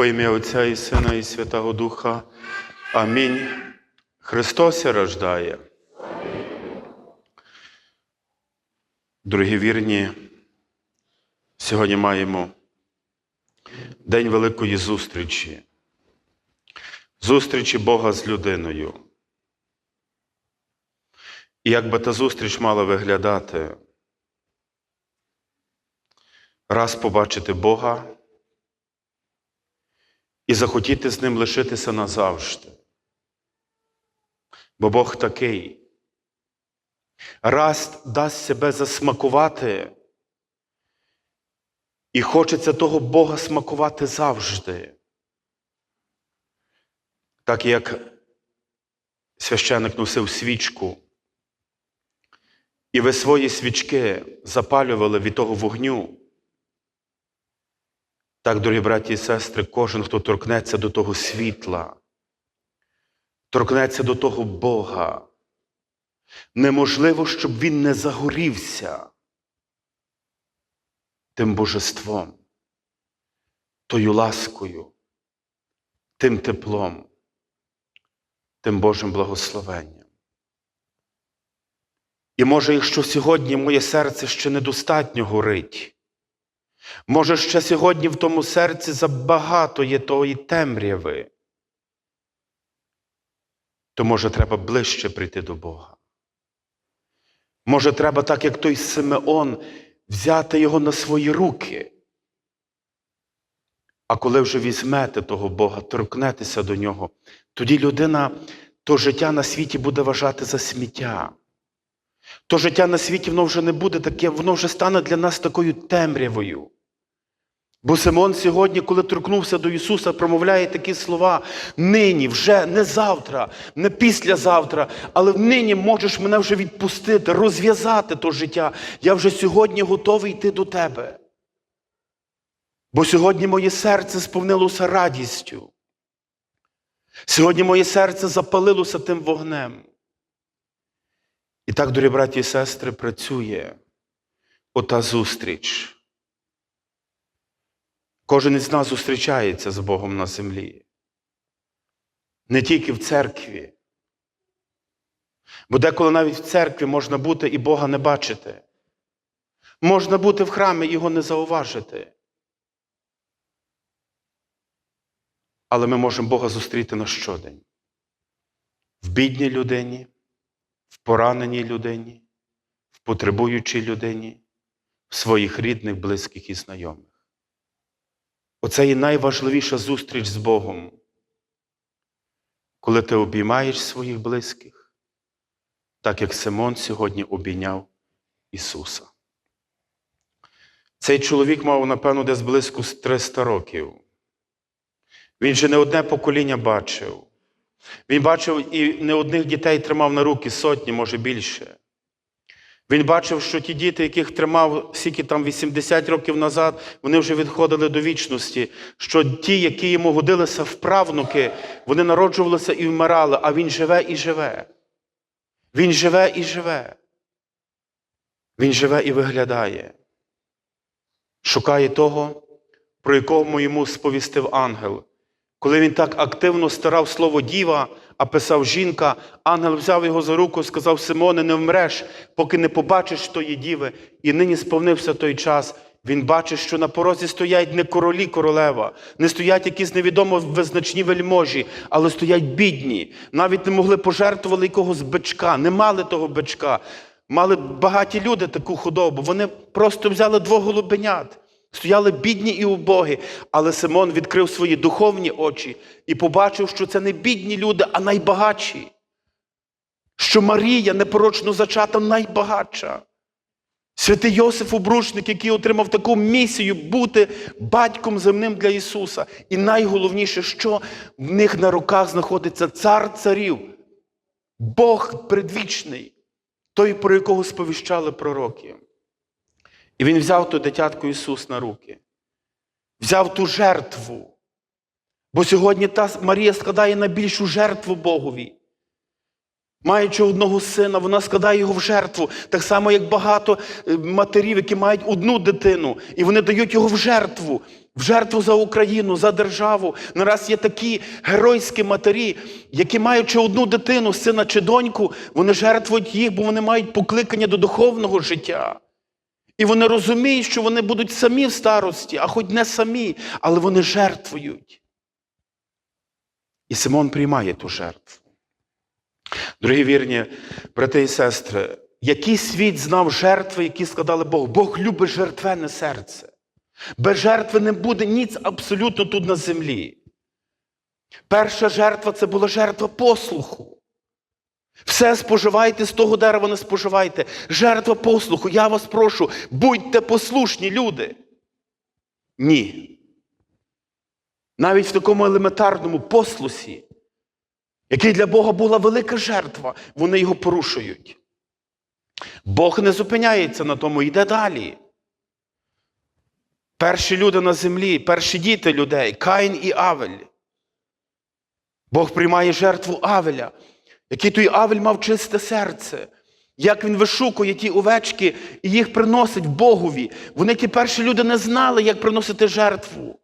Во ім'я Отця і Сина, і Святого Духа. Амінь. Христос рождає. Дорогі вірні, сьогодні маємо День великої зустрічі. Зустрічі Бога з людиною. І як би та зустріч мала виглядати? Раз побачити Бога і захотіти з ним лишитися назавжди. Бо Бог такий. Раз дасть себе засмакувати, і хочеться того Бога смакувати завжди. Так як священик носив свічку, і ви свої свічки запалювали від того вогню. Так, дорогі браті і сестри, кожен, хто торкнеться до того світла, торкнеться до того Бога, неможливо, щоб він не загорівся тим божеством, тою ласкою, тим теплом, тим Божим благословенням. І може, якщо сьогодні моє серце ще недостатньо горить, Може, ще сьогодні в тому серці забагато є тої темряви, то може треба ближче прийти до Бога. Може, треба, так як той Симеон, взяти його на свої руки. А коли вже візьмете того Бога, торкнетеся до нього, тоді людина то життя на світі буде вважати за сміття. То життя на світі воно вже не буде таке, воно вже стане для нас такою темрявою. Бо Симон сьогодні, коли торкнувся до Ісуса, промовляє такі слова: нині, вже не завтра, не післязавтра, але нині можеш мене вже відпустити, розв'язати то життя. Я вже сьогодні готовий йти до тебе. Бо сьогодні моє серце сповнилося радістю. Сьогодні моє серце запалилося тим вогнем. І так, дорогі браті і сестри, працює ота зустріч. Кожен із нас зустрічається з Богом на землі. Не тільки в церкві. Бо деколи навіть в церкві можна бути і Бога не бачити. Можна бути в храмі і його не зауважити. Але ми можемо Бога зустріти на щодень. В бідній людині, в пораненій людині, в потребуючій людині, в своїх рідних, близьких і знайомих. Оце є найважливіша зустріч з Богом, коли ти обіймаєш своїх близьких, так як Симон сьогодні обійняв Ісуса. Цей чоловік мав, напевно, десь близько 300 років. Він же не одне покоління бачив. Він бачив і не одних дітей тримав на руки сотні, може більше. Він бачив, що ті діти, яких тримав скільки там 80 років назад, вони вже відходили до вічності. Що ті, які йому годилися в правнуки, вони народжувалися і вмирали, а він живе і живе. Він живе і живе. Він живе і виглядає. Шукає того, про якого йому сповістив ангел. Коли він так активно старав слово діва, а писав жінка, ангел взяв його за руку, сказав Симоне, не вмреш, поки не побачиш тої діви. І нині сповнився той час. Він бачить, що на порозі стоять не королі королева, не стоять якісь невідомо визначні вельможі, але стоять бідні. Навіть не могли пожертвувати якогось бичка, не мали того бичка. Мали багаті люди таку худобу. Вони просто взяли двох голубенят. Стояли бідні і убогі, але Симон відкрив свої духовні очі і побачив, що це не бідні люди, а найбагатші. Що Марія непорочно зачата найбагатша. Святий Йосиф Обручник, який отримав таку місію бути батьком земним для Ісуса. І найголовніше, що в них на руках знаходиться цар царів, Бог предвічний, той, про якого сповіщали пророки. І він взяв ту дитятку Ісус на руки, взяв ту жертву. Бо сьогодні та Марія складає найбільшу жертву Богові. Маючи одного сина, вона складає його в жертву, так само, як багато матерів, які мають одну дитину, і вони дають його в жертву. в жертву за Україну, за державу. Нараз є такі геройські матері, які, маючи одну дитину, сина чи доньку, вони жертвують їх, бо вони мають покликання до духовного життя. І вони розуміють, що вони будуть самі в старості, а хоч не самі, але вони жертвують. І Симон приймає ту жертву. Дорогі вірні, брати і сестри, який світ знав жертви, які складали Бог? Бог любить жертвене серце. Без жертви не буде ніц абсолютно тут на землі. Перша жертва це була жертва послуху. Все споживайте, з того дерева не споживайте. Жертва послуху. Я вас прошу, будьте послушні, люди. Ні. Навіть в такому елементарному послусі, який для Бога була велика жертва, вони його порушують. Бог не зупиняється на тому, йде далі. Перші люди на землі, перші діти людей, Каїн і Авель. Бог приймає жертву Авеля, який той Авель мав чисте серце. Як він вишукує ті овечки і їх приносить Богові. Вони ті перші люди не знали, як приносити жертву.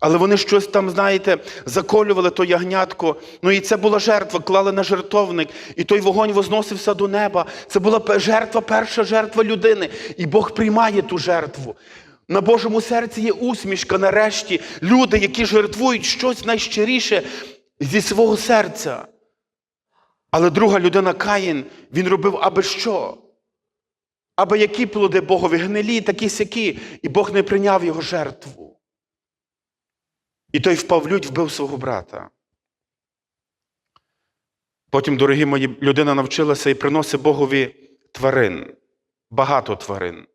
Але вони щось там, знаєте, заколювали то ягнятко. Ну і це була жертва, клали на жертовник, і той вогонь возносився до неба. Це була жертва, перша жертва людини. І Бог приймає ту жертву. На Божому серці є усмішка нарешті. Люди, які жертвують щось найщиріше зі свого серця. Але друга людина Каїн, він робив аби що? Аби які плоди Богові гнилі, такі сякі, і Бог не прийняв його жертву. І той впав в лють, вбив свого брата. Потім, дорогі мої, людина навчилася і приносить Богові тварин, багато тварин.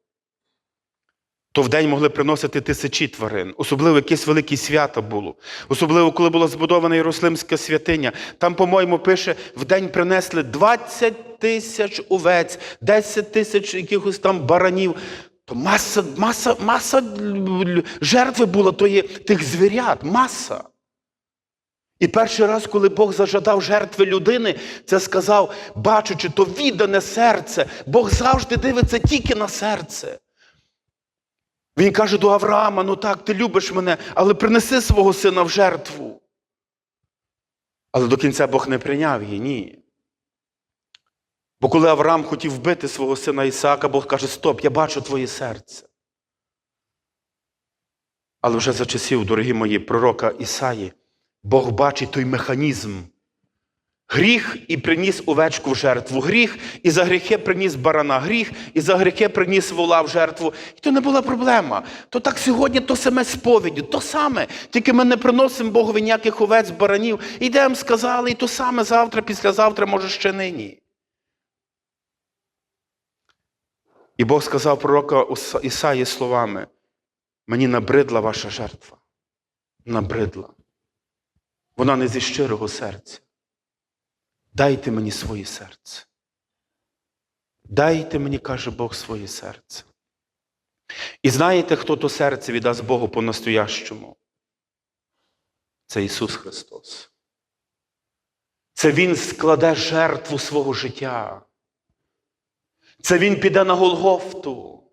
То в день могли приносити тисячі тварин, особливо якесь велике свято було, особливо, коли була збудована Єрусалимська святиня. Там, по-моєму, пише, в день принесли 20 тисяч овець, 10 тисяч якихось там баранів. То маса, маса, маса жертви була тої, тих звірят, маса. І перший раз, коли Бог зажадав жертви людини, це сказав, бачучи, то віддане серце. Бог завжди дивиться тільки на серце. Він каже до Авраама: ну так, ти любиш мене, але принеси свого сина в жертву. Але до кінця Бог не прийняв її, ні. Бо коли Авраам хотів вбити свого сина Ісаака, Бог каже: Стоп, я бачу твоє серце. Але вже за часів, дорогі мої, пророка Ісаї, Бог бачить той механізм. Гріх і приніс овечку в жертву. Гріх і за гріхи приніс барана. Гріх і за гріхи приніс вола в жертву. І то не була проблема. То так сьогодні то саме сповіді, то саме. Тільки ми не приносимо Богові ніяких овець, баранів. Ідемо, сказали, і то саме завтра, післязавтра, може ще нині. І Бог сказав пророка Ісаї словами: мені набридла ваша жертва. Набридла. Вона не зі щирого серця. Дайте мені своє серце. Дайте мені, каже Бог, своє серце. І знаєте, хто то серце віддасть Богу по-настоящому? Це Ісус Христос. Це Він складе жертву свого життя. Це Він піде на Голгофту.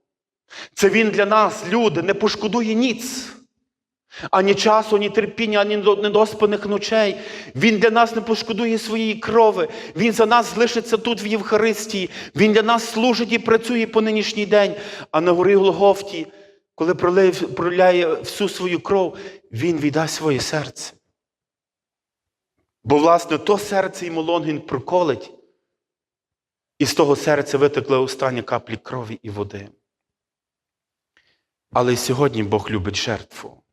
Це Він для нас, люди, не пошкодує ніц. Ані часу, ані терпіння, ані недоспаних ночей. Він для нас не пошкодує своєї крови. Він за нас залишиться тут в Євхаристії. Він для нас служить і працює по нинішній день. А на горі Голгофті, коли проляє всю свою кров, Він віддасть своє серце. Бо, власне, то серце йому Лонгін проколить, і з того серця витекли останні каплі крові і води. Але сьогодні Бог любить жертву.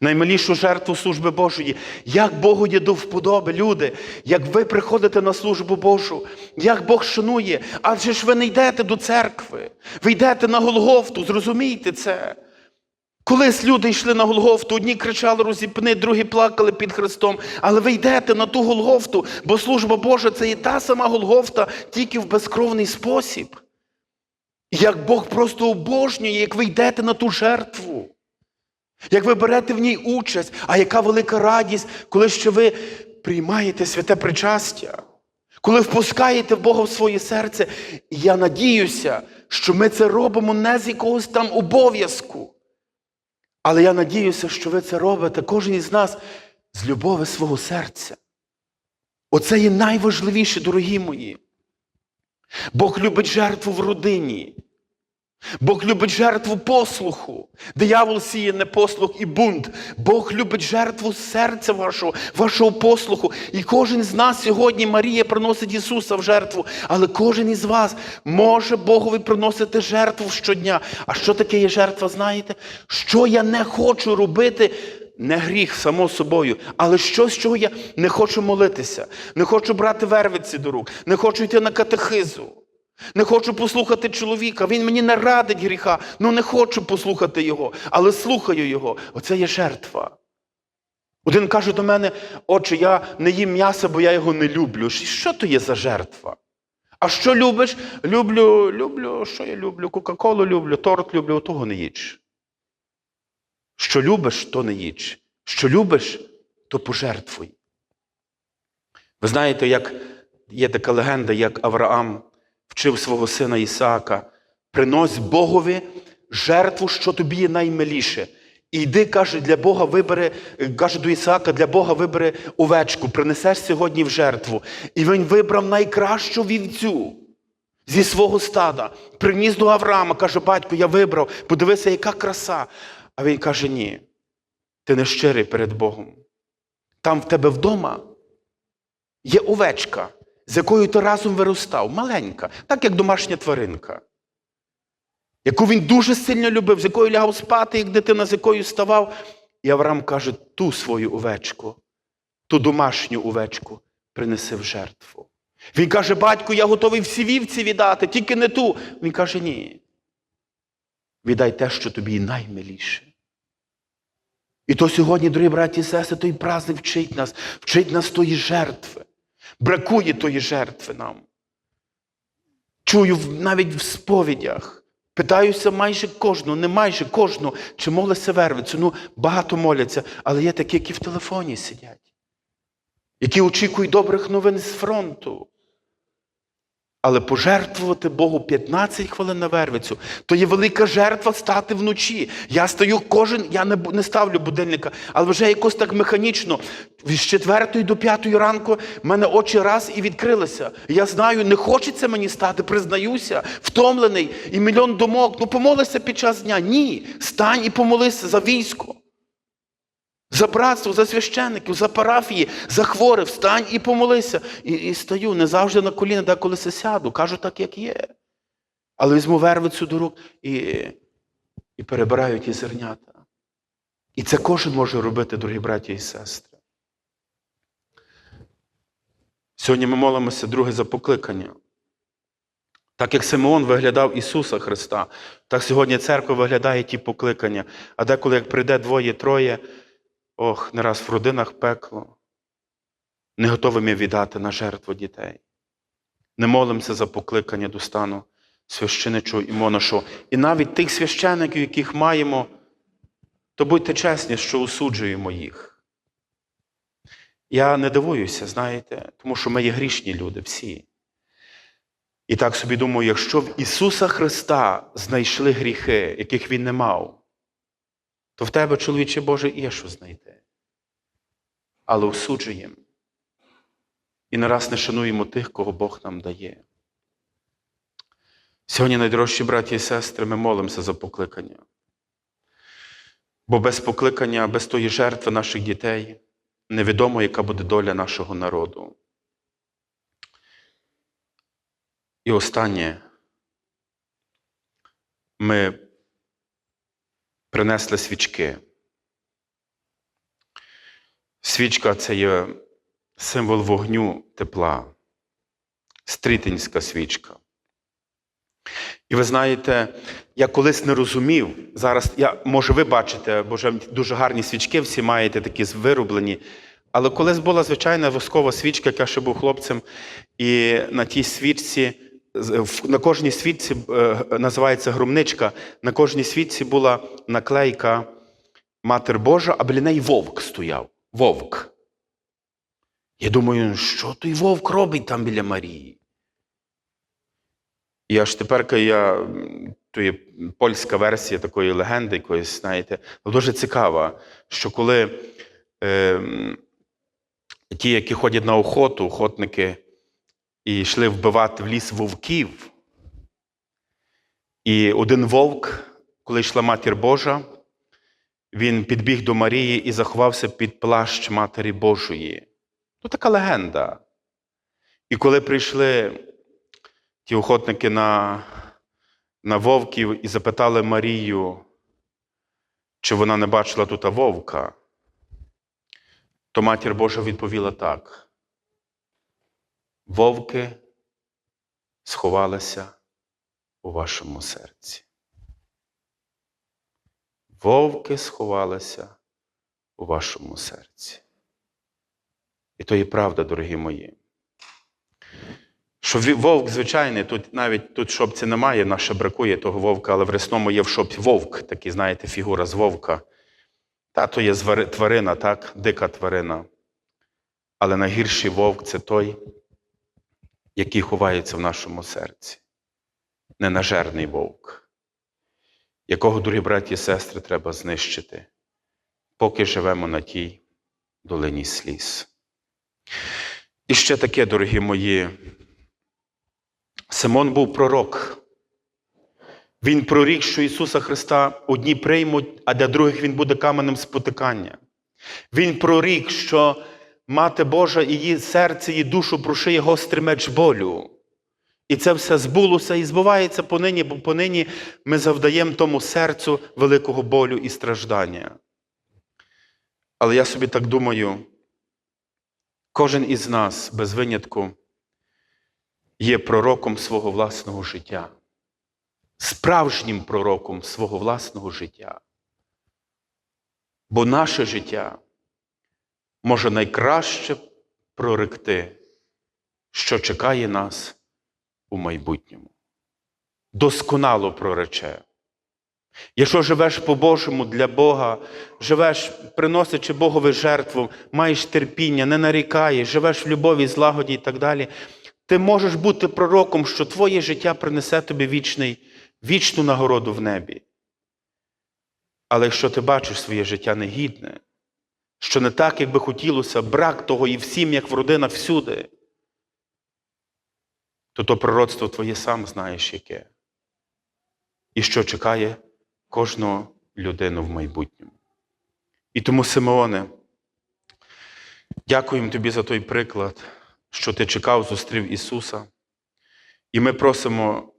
Наймилішу жертву служби Божої. Як Богу є до вподоби, люди, як ви приходите на службу Божу, як Бог шанує, адже ж ви не йдете до церкви, ви йдете на Голгофту, зрозумійте це. Колись люди йшли на Голгофту, одні кричали розіпни, другі плакали під Христом, але ви йдете на ту Голгофту, бо служба Божа це і та сама Голгофта, тільки в безкровний спосіб. Як Бог просто обожнює, як ви йдете на ту жертву. Як ви берете в ній участь, а яка велика радість, коли ще ви приймаєте святе причастя, коли впускаєте Бога в своє серце. Я надіюся, що ми це робимо не з якогось там обов'язку, Але я надіюся, що ви це робите, кожен із нас з любові свого серця. Оце є найважливіше, дорогі мої. Бог любить жертву в родині. Бог любить жертву послуху. Диявол сіє непослух і бунт. Бог любить жертву серця вашого, вашого послуху. І кожен з нас сьогодні Марія приносить Ісуса в жертву. Але кожен із вас може Богові приносити жертву щодня. А що таке є жертва, знаєте? Що я не хочу робити? Не гріх, само собою, але щось, чого я не хочу молитися, не хочу брати вервиці до рук, не хочу йти на катехизу. Не хочу послухати чоловіка, він мені не радить гріха, ну не хочу послухати його, але слухаю його. Оце є жертва. Один каже до мене, отче, я не їм м'яса, бо я його не люблю. Що то є за жертва? А що любиш? Люблю, люблю, що я люблю? Кока-колу люблю, торт люблю, того не їч. Що любиш, то не їч. Що любиш, то пожертвуй. Ви знаєте, як є така легенда, як Авраам вчив свого сина Ісаака, принось Богові жертву, що тобі є наймиліше. І йди, каже, для Бога вибери, каже до Ісаака, для Бога вибери овечку, принесеш сьогодні в жертву. І він вибрав найкращу вівцю зі свого стада. Приніс до Авраама, каже, батько, я вибрав, подивися, яка краса. А він каже: ні, ти не щирий перед Богом. Там в тебе вдома є овечка, з якою ти разом виростав, маленька, так як домашня тваринка, яку він дуже сильно любив, з якою лягав спати, як дитина, з якою ставав. І Авраам каже: ту свою овечку, ту домашню овечку принеси в жертву. Він каже, батько, я готовий всі вівці віддати, тільки не ту. Він каже, ні. Віддай те, що тобі наймиліше. І то сьогодні, дорогі браті і сестри, той праздник вчить нас, вчить нас тої жертви. Бракує тої жертви нам. Чую навіть в сповідях. Питаюся майже кожного, не майже кожного, чи молиться вервицю. Ну, багато моляться, але є такі, які в телефоні сидять, які очікують добрих новин з фронту. Але пожертвувати Богу 15 хвилин на вервицю, то є велика жертва стати вночі. Я стаю кожен, я не, не ставлю будильника, але вже якось так механічно. З 4 до 5 ранку в мене очі раз і відкрилися. Я знаю, не хочеться мені стати, признаюся, втомлений і мільйон думок. Ну помолися під час дня. Ні. Стань і помолися за військо. За братство, за священників, за парафії, за хворих, встань і помолися. І, і стаю не завжди на коліна, деколи се сяду, кажу так, як є. Але візьму вервицю до рук і, і перебираю ті зернята. І це кожен може робити, дорогі браті і сестри. Сьогодні ми молимося друге за покликання. Так як Симеон виглядав Ісуса Христа, так сьогодні церква виглядає ті покликання. А деколи, як прийде двоє-троє, ох, не раз в родинах пекло, не готовими віддати на жертву дітей. Не молимося за покликання до стану священичого і монашого. І навіть тих священиків, яких маємо, то будьте чесні, що осуджуємо їх. Я не дивуюся, знаєте, тому що ми є грішні люди всі. І так собі думаю, якщо в Ісуса Христа знайшли гріхи, яких Він не мав, то в тебе, чоловіче Боже, є що знайти. Але осуджуємо. І не раз не шануємо тих, кого Бог нам дає. Сьогодні, найдорожчі браті і сестри, ми молимося за покликання. Бо без покликання, без тої жертви наших дітей невідомо, яка буде доля нашого народу. І останнє, ми принесли свічки. Свічка це є символ вогню тепла, стрітинська свічка. І ви знаєте, я колись не розумів, зараз, я, може, ви бачите, бо вже дуже гарні свічки всі маєте такі вироблені. Але колись була звичайна воскова свічка, яка ще був хлопцем, і на тій свічці, на кожній свічці е, називається громничка, на кожній свічці була наклейка Матер Божа, а біля неї вовк стояв. Вовк. Я думаю, що той вовк робить там біля Марії? І аж тепер я то є польська версія такої легенди, якоїсь, знаєте, дуже цікава, що коли е, ті, які ходять на охоту, охотники, і йшли вбивати в ліс вовків, і один вовк, коли йшла матір Божа, він підбіг до Марії і заховався під плащ Матері Божої. Ну, така легенда. І коли прийшли ті охотники на, на вовків і запитали Марію, чи вона не бачила тут вовка, то матір Божа відповіла так: вовки сховалися у вашому серці. Вовки сховалися у вашому серці. І то є правда, дорогі мої. Що вовк звичайний, тут навіть тут шопці немає, наше бракує того вовка, але в ресному є в шопці вовк, такий, знаєте, фігура з вовка. Та то є тварина, так, дика тварина. Але найгірший вовк це той, який ховається в нашому серці. Ненажерний вовк, якого, дорогі браті і сестри, треба знищити, поки живемо на тій долині сліз. І ще таке, дорогі мої. Симон був пророк. Він прорік, що Ісуса Христа одні приймуть, а для других Він буде каменем спотикання. Він прорік, що Мати Божа її серце, її душу прошиє гострий меч болю. І це все збулося і збувається понині, бо понині ми завдаємо тому серцю великого болю і страждання. Але я собі так думаю, кожен із нас, без винятку, є пророком свого власного життя, справжнім пророком свого власного життя. Бо наше життя може найкраще проректи, що чекає нас у майбутньому. Досконало прорече. Якщо живеш по-божому для Бога, живеш, приносячи Богові жертву, маєш терпіння, не нарікаєш, живеш в любові, злагоді і так далі, ти можеш бути пророком, що твоє життя принесе тобі вічний, вічну нагороду в небі. Але якщо ти бачиш своє життя негідне, що не так, як би хотілося, брак того і всім, як в родинах всюди, то то пророцтво твоє сам знаєш яке. І що чекає кожну людину в майбутньому. І тому, Симеоне, дякуємо тобі за той приклад, що ти чекав, зустрів Ісуса. І ми просимо,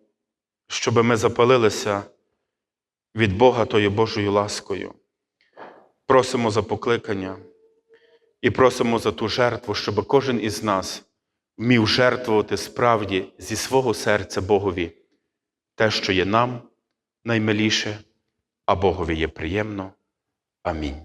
щоб ми запалилися від Бога тою Божою ласкою. Просимо за покликання і просимо за ту жертву, щоб кожен із нас вмів жертвувати справді зі свого серця Богові те, що є нам наймиліше, а Богові є приємно. Амінь.